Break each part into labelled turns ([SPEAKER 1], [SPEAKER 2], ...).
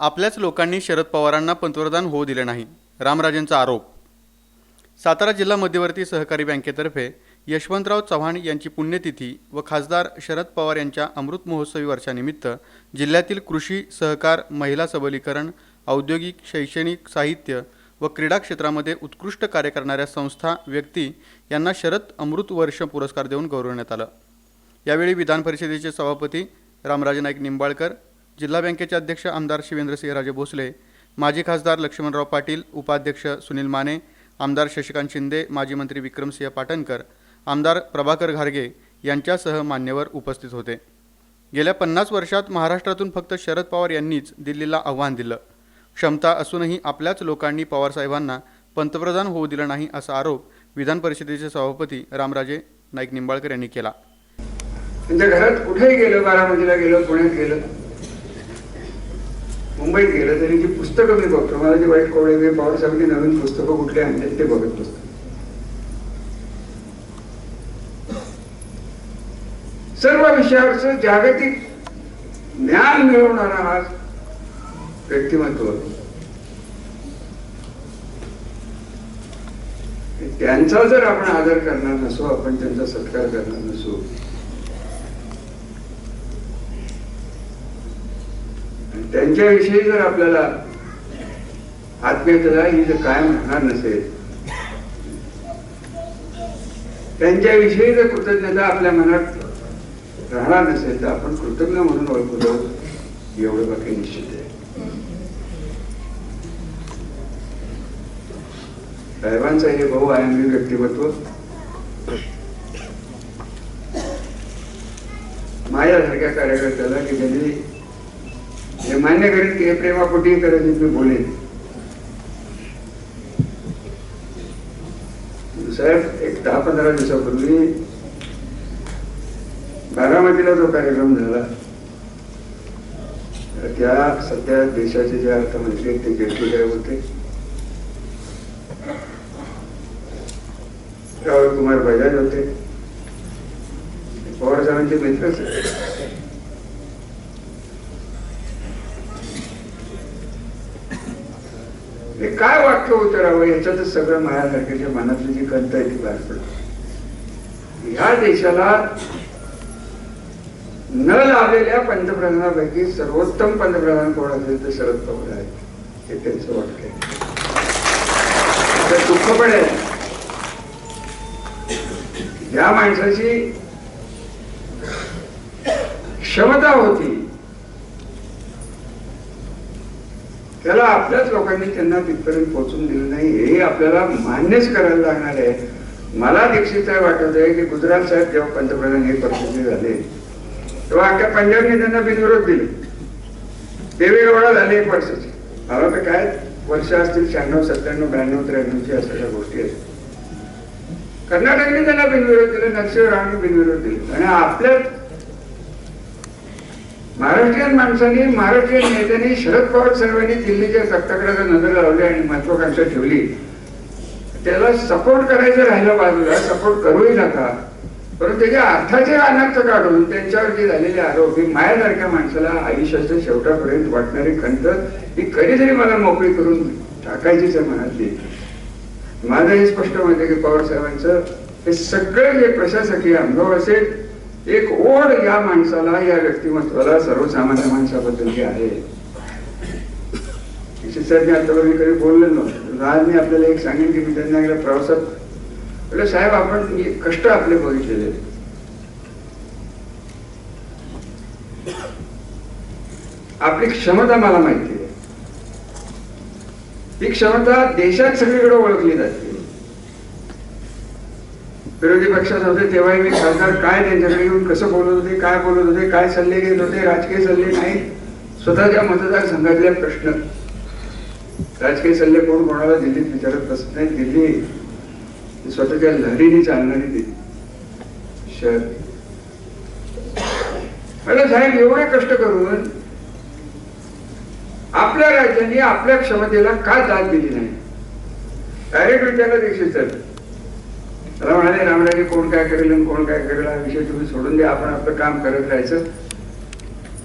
[SPEAKER 1] आपल्याच लोकांनी शरद पवारांना पंतप्रधान होऊ दिले नाही. रामराजेंचा आरोप सातारा जिल्हा मध्यवर्ती सहकारी बँकेतर्फे यशवंतराव चव्हाण यांची पुण्यतिथी व खासदार शरद पवार यांच्या अमृत महोत्सवी वर्षानिमित्त जिल्ह्यातील कृषी सहकार महिला सबलीकरण औद्योगिक शैक्षणिक साहित्य व क्रीडा क्षेत्रामध्ये उत्कृष्ट कार्य करणाऱ्या संस्था व्यक्ती यांना शरद अमृत वर्ष पुरस्कार देऊन गौरवण्यात आलं. यावेळी विधान परिषदेचे सभापती रामराजे नाईक निंबाळकर जिल्हा बँकेचे अध्यक्ष आमदार शिवेंद्रसिंहराजे भोसले माजी खासदार लक्ष्मणराव पाटील उपाध्यक्ष सुनील माने आमदार शशिकांत शिंदे माजी मंत्री विक्रमसिंह पाटणकर आमदार प्रभाकर घारगे यांच्यासह मान्यवर उपस्थित होते. गेल्या पन्नास वर्षात महाराष्ट्रातून फक्त शरद पवार यांनीच दिल्लीला आव्हान दिलं. क्षमता असूनही आपल्याच लोकांनी पवारसाहेबांना पंतप्रधान होऊ दिलं नाही असा आरोप विधान परिषदेचे सभापती रामराजे नाईक निंबाळकर यांनी केला.
[SPEAKER 2] त्यांच्या घरात कुठेही गेलं बारामतीला गेलं पुण्यात गेलं मुंबईत गेलं तरी जी पुस्तकं मी बघतो मला जी वाईट कोवळे मी पवार साहेबांनी नवीन पुस्तकं कुठले आणतात ते बघत बसतो. सर्व विषयावरचं जागतिक ज्ञान मिळवणारा हा व्यक्तिमत्व. त्यांचा जर आपण आदर करणार नसो आपण त्यांचा सत्कार करणार नसो त्यांच्याविषयी जर आपल्याला आत्मीयता ही जर कायम राहणार नसेल. त्यांच्याविषयी जर कृतज्ञता आपल्या मनात राहणार नसेल तर आपण कृतज्ञ म्हणून ओळखू जाऊ एवढं बाकी निश्चित आहे. साहेबांचं हे बहुआयामी व्यक्तिमत्व. माझ्यासारख्या कार्यकर्त्याला की त्यांनी हे मान्य करेल की हे प्रेमा कुठेही करेन मी बोलेन. साहेब एक दहा पंधरा दिवसापूर्वी बारामतीला जो कार्यक्रम झाला त्या सध्या देशाचे जे अर्थमंत्री आहेत ते जेटली साहेब होते. राहुल कुमार बजाज होते. पवार साहेबांचे मित्रच हे काय वाक्य उतरावं याच्यातच सगळं माझ्यासारख्याच्या मनातली जी कंत आहे ती बाहेर पडते ह्या देशाला न लाभलेल्या पंतप्रधानापैकी सर्वोत्तम पंतप्रधान कोण असेल तर शरद पवार आहे हे त्यांचं वाक्य आहे. तर दुःख पण आहे. या माणसाची क्षमता होती. त्याला आपल्याच लोकांनी त्यांना तिथपर्यंत पोहोचून दिलं नाही. हे आपल्याला मान्यच करायला लागणार आहे. मला दीक्षित वाटत आहे की गुजरात साहेब जेव्हा पंतप्रधान हे परिस्थिती झाले तेव्हा अख्ख्या पंजाबने त्यांना बिनविरोध दिले. देवेगौडा झाले एक वर्षाचे. मला तर काय वर्ष असतील? शहाण्णव सत्त्याण्णव ब्याण्णव त्र्याण्णवची अशा गोष्टी आहेत. कर्नाटकने त्यांना बिनविरोध दिले नरसिंहरावने बिनविरोध दिले. आणि आपल्या महाराष्ट्रीयन माणसांनी महाराष्ट्रीयन नेत्यांनी शरद पवार साहेबांनी दिल्लीच्या तख्ताकडे नजर लावली आणि महत्वाकांक्षा ठेवली त्याला सपोर्ट करायचं राहिलं बाजूला सपोर्ट करूही नका. परंतु त्याच्या अर्थाचे अनर्थ काढून त्यांच्यावरती झालेले आरोप ही मायासारख्या माणसाला आयुष्याच्या शेवटापर्यंत वाटणारी खंत ही कधीतरी मला मोकळी करून टाकायचीच आहे मनातली माझं हे स्पष्ट माहिती की पवार साहेबांचं हे सगळं जे प्रशासकीय अनुभव असेल एक ओढ या माणसाला या व्यक्तिमत्वाला सर्वसामान्य माणसाबद्दल आहे. निश्चित मी आता मी कधी बोललो नव्हतं. आज मी आपल्याला एक सांगेन की मी त्यांना एकदा प्रवासात म्हटलं साहेब आपण म्हणजे कष्ट आपले बघितलेले आपली क्षमता मला माहिती आहे. ही क्षमता देशात सगळीकडे ओळखली जाते. विरोधी पक्षात होते तेव्हाही मी खासदार काय त्यांच्याकडे येऊन कसं बोलत होते काय बोलत होते काय सल्ले घेत होते राजकीय सल्ले नाही स्वतःच्या मतदारसंघातले प्रश्न. राजकीय सल्ले कोण कोणाला दिल्लीत विचारत बसत नाही दिल्ली स्वतःच्या लहरीने चालणारी दिली शहर. मला साहेब एवढे कष्ट करून आपल्या राज्याने आपल्या क्षमतेला का दाद दिली नाही? डायरेक्ट विचारला दीक्षित त्याला म्हणाले रामराजे कोण काय करेल आणि कोण काय करेल हा विषय तुम्ही सोडून द्या. आपण आपलं काम करत राहायचं.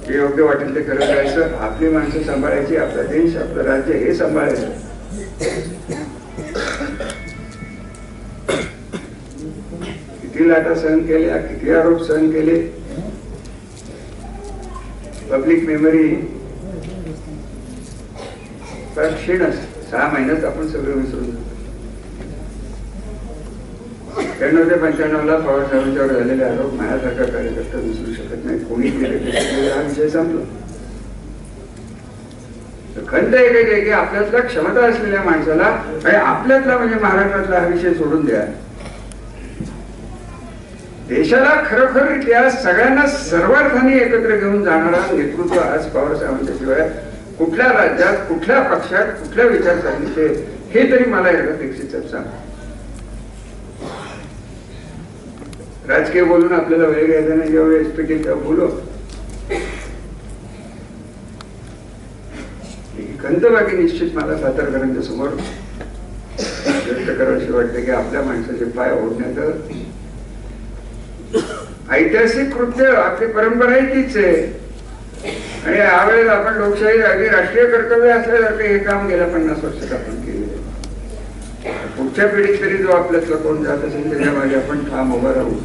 [SPEAKER 2] जे योग्य वाटेल ते करत राहायचं. आपली माणसं सांभाळायची आपला देश आपलं राज्य हे सांभाळायचं. किती लाटा सहन केल्या किती आरोप सहन केले. पब्लिक मेमरी क्षीण असते सहा महिन्यात आपण सगळं विसरून जातो. त्र्याण्णव ते पंच्याण्णवला पवार साहेबांच्यावर झालेले आरोप माझ्यासारखा कार्यकर्ता विसरू शकत नाही. कोणी केले हा विषय संपला. खंत एक आहे की आपल्यातला क्षमता असलेल्या माणसाला आणि आपल्यातला म्हणजे महाराष्ट्रातला हा विषय सोडून द्या. देशाला खरोखर त्या सगळ्यांना सर्वार्थाने एकत्र घेऊन जाणारा नेतृत्व आज पवार साहेबांच्या शिवाय कुठल्या राज्यात कुठल्या पक्षात कुठल्या विचारसरणीचे हे तरी मला एकदा दीक्षित सांग. राजकीय बोलून आपल्याला वेळ घ्यायचा नाही जेव्हा एसपीटी तेव्हा बोलो. ही बाकी निश्चित मला सातारकरांच्या समोर. व्यक्त करावीशी वाटते की आपल्या माणसाचे पाय ओढण्याचं ऐतिहासिक कृत्य आपली परंपरा ही तीच आहे. आणि यावेळेस आपण लोकशाही अगदी राष्ट्रीय कर्तव्य असल्यासारखे हे काम गेल्या पन्नास वर्षात आपण केले पुढच्या पिढीत तरी जो आपल्यातला कोण जात असेल त्याच्यामागे आपण ठाम उभा राहू.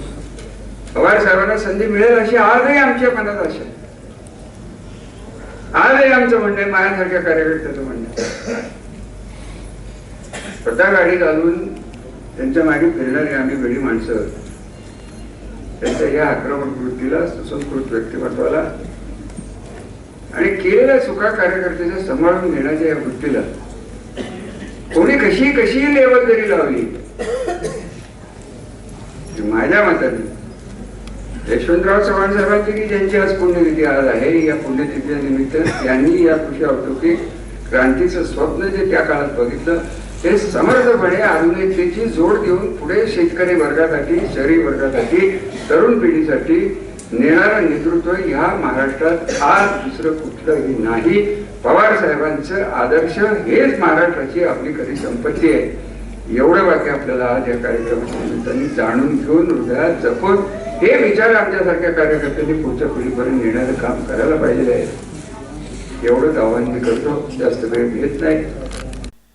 [SPEAKER 2] पवार साहेबांना संधी मिळेल अशी आजही आमच्या मनात अशा आजही आमचं म्हणणं आहे माझ्यासारख्या कार्यकर्त्याचं म्हणणं स्वतः गाडी घालून त्यांच्या मागे फिरणारी आम्ही वेळी माणसं. त्यांच्या या आक्रमक वृत्तीला सुसंस्कृत व्यक्तिमत्वाला आणि केलेल्या चुका कार्यकर्त्याच्या सांभाळून घेण्याच्या या वृत्तीला कोणी कशी कशी लेवल जरी लावली? माझ्या मताने. यशवंतराव चव्हाण साहेबांची की ज्यांची आज पुण्यतिथी आज आहे या पुण्यतिथीच्या निमित्त त्यांनी या कृषी औद्योगिक क्रांतीचं स्वप्न जे त्या काळात बघितलं ते समर्थपणे आधुनिकतेची जोड देऊन पुढे शेतकरी वर्गासाठी शहरी वर्गासाठी तरुण पिढीसाठी नेणारं नेतृत्व ह्या महाराष्ट्रात आज दुसरं कुठलंही नाही. पवार साहेबांचं आदर्श हेच महाराष्ट्राची आपली खरी संपत्ती आहे. एवढं बाकी आपल्याला आज या कार्यक्रमाच्या निमित्ताने जाणून घेऊन हृदयात जपून हे विचार आमच्यासारख्या कार्यकर्त्यांनी पुढच्या पिढीपर्यंत नेण्याचं काम करायला पाहिजे आहे. एवढंच आव्हान मी करतो. जास्त वेळ घेत नाही.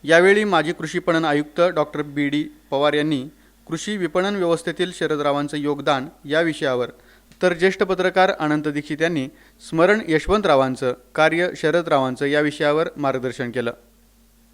[SPEAKER 1] यावेळी माजी कृषी पणन आयुक्त डॉक्टर बी डी पवार यांनी कृषी विपणन व्यवस्थेतील शरदरावांचं योगदान या विषयावर तर ज्येष्ठ पत्रकार अनंत दीक्षित यांनी स्मरण यशवंतरावांचं कार्य शरदरावांचं या विषयावर मार्गदर्शन केलं.